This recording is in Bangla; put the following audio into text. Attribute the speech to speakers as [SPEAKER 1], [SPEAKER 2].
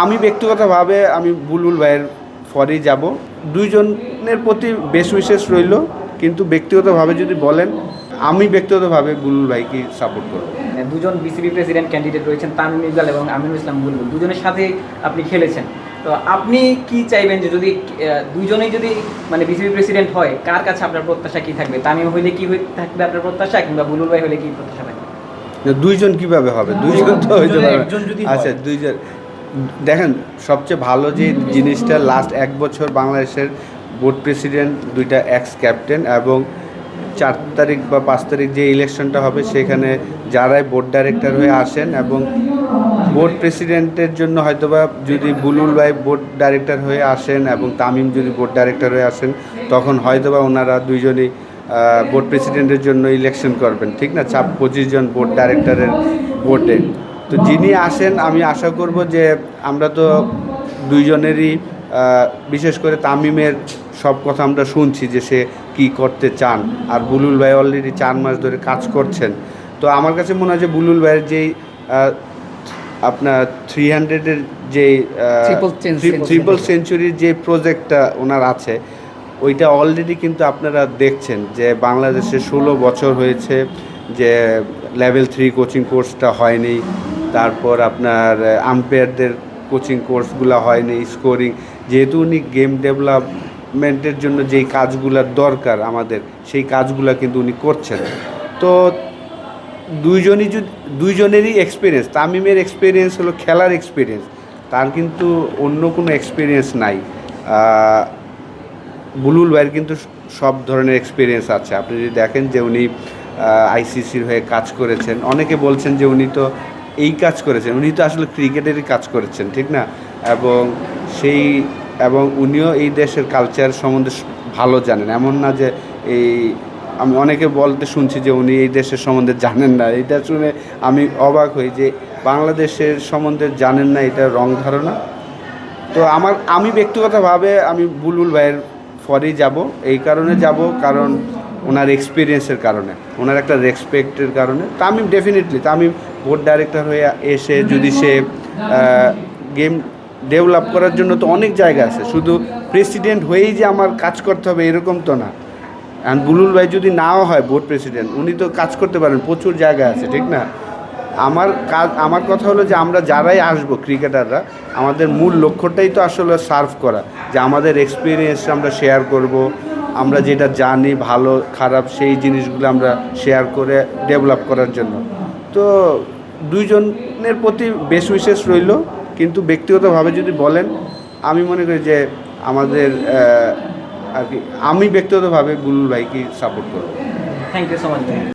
[SPEAKER 1] আমি ব্যক্তিগতভাবে আমি বুলবুল ভাইয়ের ফরেই যাব। দুইজনের প্রতি বেশ উইশেষ রইল কিন্তু ব্যক্তিগতভাবে যদি বলেন আমি ব্যক্তিগতভাবে বুলবুল ভাইকে সাপোর্ট করব।
[SPEAKER 2] দুজন বিসিবি প্রেসিডেন্ট ক্যান্ডিডেট রয়েছেন তামিম ইকবাল এবং আমিনুল ইসলাম বুলবুল। দুজনের সাথে আপনি খেলেছেন। তো আপনি কি চাইবেন যে যদি দুজনেই যদি মানে বিসিবি প্রেসিডেন্ট হয় কার কাছে আপনার প্রত্যাশা কি থাকবে? তামিম হইলে কি থাকবে আপনার প্রত্যাশা কিংবা বুলবুল ভাই হলে কি প্রত্যাশা থাকবে?
[SPEAKER 1] দুইজন কীভাবে হবে? দুইজন তো হইতে পারবে। আচ্ছা দুইজন। দেখেন, সবচেয়ে ভালো যে জিনিসটা লাস্ট এক বছর বাংলাদেশের বোর্ড প্রেসিডেন্ট দুইটা এক্স ক্যাপ্টেন এবং চার তারিখ বা পাঁচ তারিখ যে ইলেকশনটা হবে, সেখানে যারাই বোর্ড ডাইরেক্টর হয়ে আসেন এবং বোর্ড প্রেসিডেন্টের জন্য হয়তোবা যদি বুলুল ভাই বোর্ড ডাইরেক্টর হয়ে আসেন এবং তামিম যদি বোর্ড ডাইরেক্টর হয়ে আসেন, তখন হয়তোবা ওনারা দুইজনই বোর্ড প্রেসিডেন্টের জন্য ইলেকশন করবেন। ঠিক না? চাপ পঁচিশ জন বোর্ড ডাইরেক্টরের ভোটে তো যিনি আসেন আমি আশা করব যে আমরা তো দুইজনেরই বিশেষ করে তামিমের সব কথা আমরা শুনছি যে সে কি করতে চান। আর বুলুল ভাই অলরেডি চার মাস ধরে কাজ করছেন। তো আমার কাছে মনে হয় যে বুলুল ভাইয়ের যেই আপনার থ্রি হান্ড্রেডের যে ট্রিপল সেঞ্চুরির যে প্রজেক্টটা ওনার আছে ওইটা অলরেডি কিন্তু আপনারা দেখছেন যে বাংলাদেশে ষোলো বছর হয়েছে যে লেভেল থ্রি কোচিং কোর্সটা হয়নি। তারপর আপনার আম্পায়ারদের কোচিং কোর্সগুলো হয়নি স্কোরিং যেহেতু উনি গেম ডেভেলপমেন্টের জন্য যেই কাজগুলোর দরকার আমাদের, সেই কাজগুলো কিন্তু উনি করছেন। তো দুইজনই যদি, দুইজনেরই এক্সপিরিয়েন্স তামিমের এক্সপিরিয়েন্স হলো খেলার এক্সপিরিয়েন্স তার কিন্তু অন্য কোনো এক্সপিরিয়েন্স নাই। বুলুল ভাইয়ের কিন্তু সব ধরনের এক্সপিরিয়েন্স আছে। আপনি যদি দেখেন যে উনি আইসিসির হয়ে কাজ করেছেন, অনেকে বলছেন যে উনি তো এই কাজ করেছেন। উনি তো আসলে ক্রিকেটেরই কাজ করেছেন, ঠিক না? এবং সেই, এবং উনিও এই দেশের কালচার সম্বন্ধে ভালো জানেন। এমন না যে এই, আমি অনেকে বলতে শুনছি যে উনি এই দেশের সম্বন্ধে জানেন না। এটা শুনে আমি অবাক হই যে বাংলাদেশের সম্বন্ধে জানেন না, এটা রং ধারণা? তো আমার, আমি ব্যক্তিগতভাবে আমি বুলবুল ভাইয়ের ফরেই যাব। এই কারণে যাব, কারণ ওনার এক্সপিরিয়েন্সের কারণে, ওনার একটা রেসপেক্টের কারণে। Tamim definitely Tamim board director হয়ে এসে যদি সে গেম ডেভেলপ করার জন্য তো অনেক জায়গা আছে। শুধু প্রেসিডেন্ট হয়েই যে আমার কাজ করতে হবে এরকম তো না। অ্যান্ড বুলুল ভাই যদি নাও হয় বোর্ড প্রেসিডেন্ট উনি তো কাজ করতে পারেন, প্রচুর জায়গা আছে, ঠিক না? আমার কাজ, আমার কথা হলো যে আমরা যারাই আসব ক্রিকেটাররা আমাদের মূল লক্ষ্যটাই তো আসলে সার্ভ করা, যে আমাদের এক্সপিরিয়েন্স আমরা শেয়ার করব আমরা যেটা জানি, ভালো, খারাপ, সেই জিনিসগুলো আমরা শেয়ার করে ডেভেলপ করার জন্য। তো দুইজনের প্রতি বেশ বিশেষ রইল, কিন্তু ব্যক্তিগতভাবে যদি বলেন, আমি মনে করি যে আমাদের আর কি, আমি ব্যক্তিগতভাবে গুলুল ভাইকে সাপোর্ট করব।
[SPEAKER 2] Thank you so much